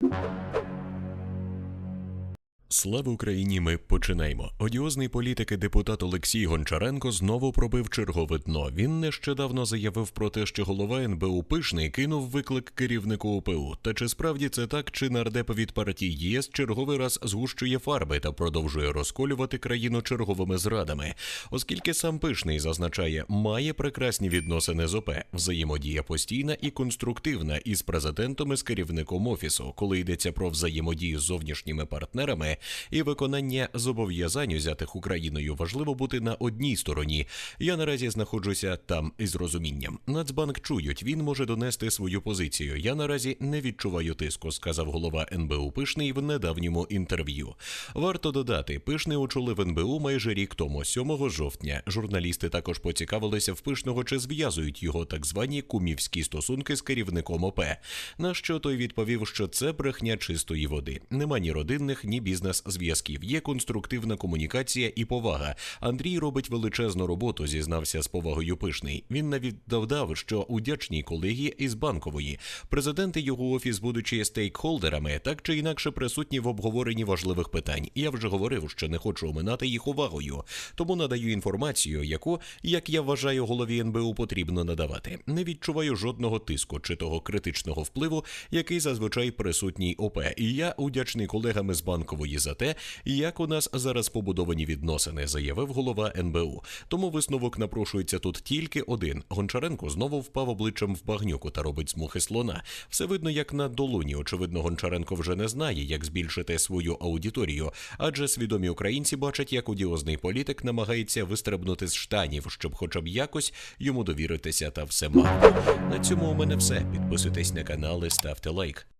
you Слава Україні! Ми починаємо. Одіозний політик і депутат Олексій Гончаренко знову пробив чергове дно. Він нещодавно заявив про те, що голова НБУ Пишний кинув виклик керівнику ОПУ. Та чи справді це так, чи нардеп від партії ЄС черговий раз згущує фарби та продовжує розколювати країну черговими зрадами, оскільки сам Пишний зазначає, має прекрасні відносини з ОП, взаємодія постійна і конструктивна із президентом і з керівником офісу, коли йдеться про взаємодію з зовнішніми партнерами і виконання зобов'язань, узятих Україною, важливо бути на одній стороні. Я наразі знаходжуся там із розумінням. Нацбанк чують, він може донести свою позицію. Я наразі не відчуваю тиску, сказав голова НБУ Пишний в недавньому інтерв'ю. Варто додати, Пишний очолив НБУ майже рік тому, 7 жовтня. Журналісти також поцікавилися в Пишного, чи зв'язують його так звані кумівські стосунки з керівником ОП. На що той відповів, що це брехня чистої води. Нема ні родинних, ні бізнес-зв'язків. Є конструктивна комунікація і повага. Андрій робить величезну роботу, зізнався з повагою пишний. Він навіть додав, що удячній колегії із банкової президент і його офіс, будучи стейкхолдерами, так чи інакше присутні в обговоренні важливих питань. Я вже говорив, що не хочу оминати їх увагою, тому надаю інформацію, яку, як я вважаю, голові НБУ потрібно надавати. Не відчуваю жодного тиску чи того критичного впливу, який зазвичай присутній ОП. І я удячний колегам з банкової за те, як у нас зараз побудовані відносини, заявив голова НБУ. Тому висновок напрошується тут тільки один. Гончаренко знову впав обличчям в багнюку та робить з мухи слона. Все видно, як на долоні. Очевидно, Гончаренко вже не знає, як збільшити свою аудиторію, адже свідомі українці бачать, як одіозний політик намагається вистрибнути з штанів, щоб хоча б якось йому довіритися та все мати. На цьому у мене все. Підписуйтесь на канал і ставте лайк.